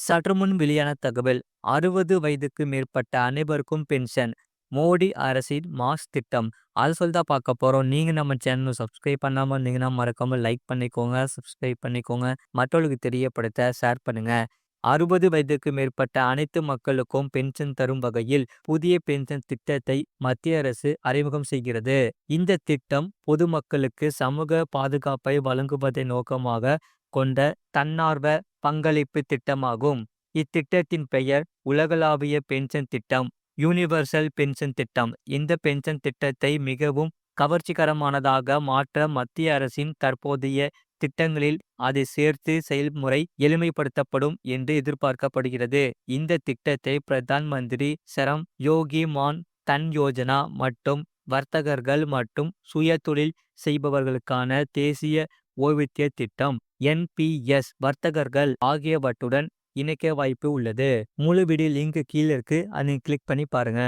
சற்று முன் வெளியான தகவல் அறுபது வயதுக்கு மேற்பட்ட அனைவருக்கும் பென்ஷன். மோடி அரசின் மாஸ் திட்டம். அதை சொல்லி தான் பார்க்க போகிறோம் நீங்கள் நம்ம சேனல் சப்ஸ்கிரைப் பண்ணாமல் இருந்தீங்கன்னா மறக்காமல் லைக் பண்ணிக்கோங்க சப்ஸ்கிரைப் பண்ணிக்கோங்க. மற்றவர்களுக்கு தெரியப்படுத்த ஷேர் பண்ணுங்க. அறுபது வயதுக்கு மேற்பட்ட அனைத்து மக்களுக்கும் பென்ஷன் தரும் வகையில் புதிய பென்ஷன் திட்டத்தை மத்திய அரசு அறிமுகம் செய்கிறது. இந்த திட்டம் பொதுமக்களுக்கு சமூக பாதுகாப்பை வழங்குவதை நோக்கமாக கொண்ட தன்னார்வ பங்களிப்பு திட்டமாகும். இத்திட்டத்தின் பெயர் உலகளாவிய பென்ஷன் திட்டம் யூனிவர்சல் பென்ஷன் திட்டம். இந்த பென்ஷன் திட்டத்தை மிகவும் கவர்ச்சிகரமானதாக மாற்ற மத்திய அரசின் தற்போதைய திட்டங்களில் அதை சேர்த்து செயல்முறை எளிமைப்படுத்தப்படும் என்று எதிர்பார்க்கப்படுகிறது. இந்த திட்டத்தை பிரதான் மந்திரி சரம் யோகி மான் தன் யோஜனா மற்றும் வர்த்தகர்கள் மற்றும் சுயதொழில் செய்பவர்களுக்கான தேசிய ஓய்வூதிய திட்டம் என்பிஎஸ் வர்த்தகர்கள் ஆகியவற்றுடன் இணைக்க வாய்ப்பு உள்ளது. முழு வீடியோ லிங்க் கீழே இருக்கு அதை கிளிக் பண்ணி பாருங்க.